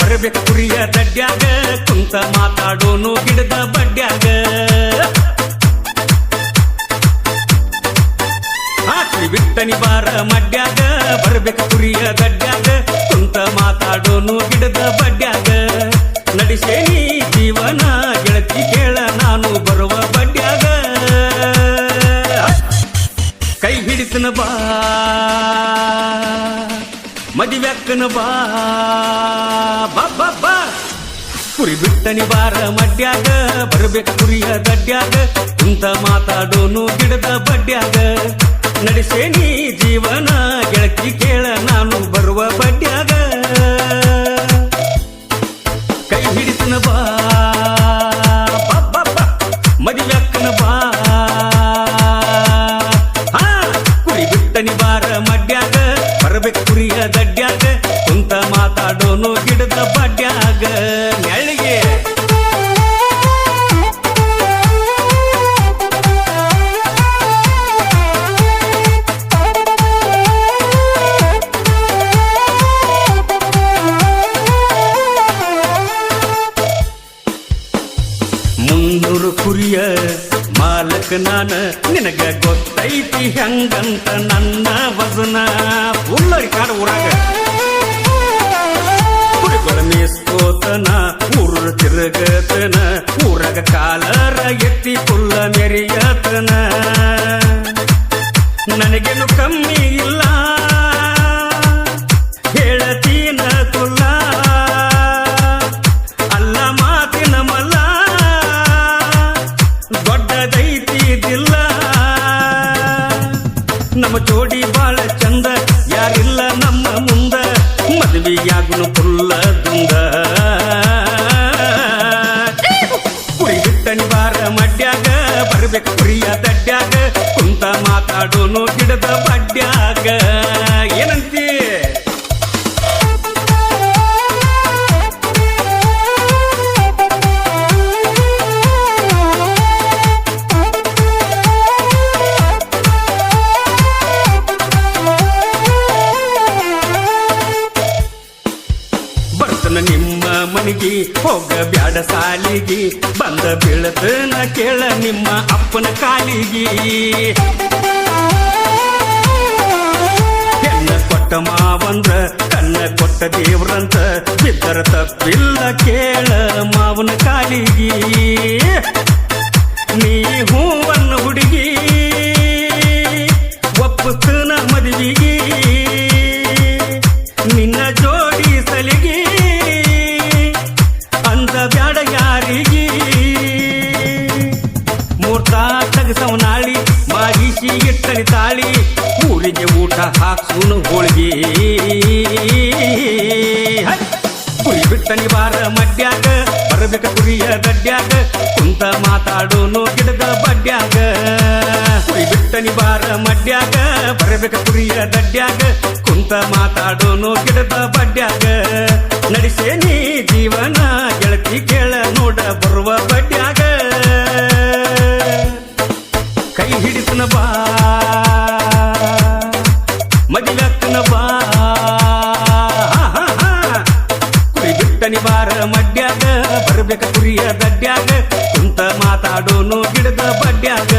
ಬರ್ಬೇಕ ಕುರಿಯ ದಡ್ಡ್ಯಾಗ ಕುಂತ ಮಾತಾಡೋನು ಗಿಡದ ಬಡ್ಡ್ಯಾಗ ಬಿಟ್ಟನಿ ಬಾರ ಮಡ್ಯಾಗ, ಬರಬೇಕು ಕುರಿಯ ದಡ್ಡ್ಯಾಗ ಕುಂತ ಮಾತಾಡೋನು ಗಿಡದ ಬಡ್ಡ್ಯಾಗ ನಡೆಸೇನಿ ಜೀವನ, ಗೆಳತಿ ಕೇಳ ನಾನು ಬರುವ ಬಡ್ಡ್ಯಾಗ ಕೈ ಹಿಡಿತನ ಬಾ. ಮದಿವ್ಯಾಕ್ಕನ ಬಾ ಬಾ ಕುರಿ ಬಿಟ್ಟನಿ ಬಾರ ಮಡ್ಯಾಗ, ಬರ್ಬೇಕ ಕುರಿಯ ದಡ್ಡ್ಯಾಗ ಕುಂತ ಮಾತಾಡೋನು ಗಿಡದ ಬಡ್ಡ್ಯಾಗ ನಡೆಸೇನಿ ಜೀವನ, ಗೆಳತಿ ಕೇಳ, ನಾನು ಬರುವ ಬಡ್ಡ್ಯಾಗ ಗಿಡದ ಬಡ್ಡ್ಯಾಗ ನೆಳಿಗೆ ಮುನ್ನೂರು ಕುರಿಯ ಮಾಲಕ ನಾನ ನಿನಗ ಗೊತ್ತೈತಿ ಹೆಂಗಂತ ನನ್ನ ವಜನ ಉಳ್ಳರಿ ಕಾಡ ಊರಾಗ ಕುರಿಗಳ ಮೇಸ್ಕೋತನ ಊರ ತಿರುಗತನ ಊರಾಗ ಕಾಲರ ಎತ್ತಿ ಪುಲ್ಲ ಮೆರಿಯತನ ನನಗೇನು ಕಮ್ಮಿ ಇಲ್ಲ ಹೇಳತೀನ ತುಲ್ಲ ಅಲ್ಲ ಮಾತಿನ ಮಲ್ಲ ದೊಡ್ಡದೈತಿ ದಿಲ್ಲ ನಮ್ಮ ಜೋಡಿ ಬಾಳ ಚಂದ ಯಾರಿಲ್ಲ ನಮ್ಮ ಮುಂದ ಮದುವೆಯಾಗುನು ಪುಲ್ಲ ದುಂದ ಕುರಿ ಬಿಟ್ಟನಿ ಬಾರ ಮಡ್ಯಾಗ, ಬರ್ಬೇಕು ಕುರಿಯ ದಡ್ಡ್ಯಾಗ ಕುಂತ ಮಾತಾಡೋನು ಗಿಡದ ಬಡ್ಡ್ಯಾಗ ಬರ್ತನ ನಿಮ್ಮ ಮನಿಗೆ, ಹೋಗ ಬ್ಯಾಡ ಸಾಲಿಗೆ, ಬಂದ ಬೀಳತನ ಕೇಳ ನಿಮ್ಮ ಅಪ್ಪನ ಕಾಲಿಗಿ. ಹೆಣ್ಣ ಕೊಟ್ಟ ಮಾವಂದ್ರ, ಕಣ್ಣ ಕೊಟ್ಟ ದೇವ್ರಂತ ಬಿದ್ದರ ತಪ್ಪಿಲ್ಲ ಕೇಳ ಮಾವನ ಕಾಲಿಗೆ. ನೀ ಹೂವನ್ನು ಹುಡುಗಿ ಮಾಡಿಸಿ ಇಟ್ಟನಿ ತಾಳಿ, ಊರಿಗೆ ಊಟ ಹಾಕ್ಸುನು ಹೋಳಿಗೆ! ಕುರಿ ಬಿಟ್ಟನಿ ಬಾರ ಮಡ್ಯಾಗ, ಬರಬೇಕ ಕುರಿಯ ದಡ್ಡ್ಯಾಗ ಕುಂತ ಮಾತಾಡೋನು ಗಿಡದ ಬಡ್ಯಾಗ. ಕುರಿ ಬಿಟ್ಟನಿ ಬಾರ ಮಡ್ಯಾಗ, ಬರಬೇಕ ಕುರಿಯ ದಡ್ಡ್ಯಾಗ ಕುಂತ ಮಾತಾಡೋನು ಗಿಡದ ನಡೆಸೇ ನೀ ಜೀವನ ಗೆಳತಿ ಕೇಳ ನೋಡ ಬರುವ ಬಡ್ಡ್ಯಾಗ ಬಾರ ಮಡ್ಯಾಗ ಬರ್ಬೇಕ ಕುರಿಯ ದಡ್ಡ್ಯಾಗ ಕುಂತ ಮಾತಾಡೋನು ಗಿಡದ ಬಡ್ಡ್ಯಾಗ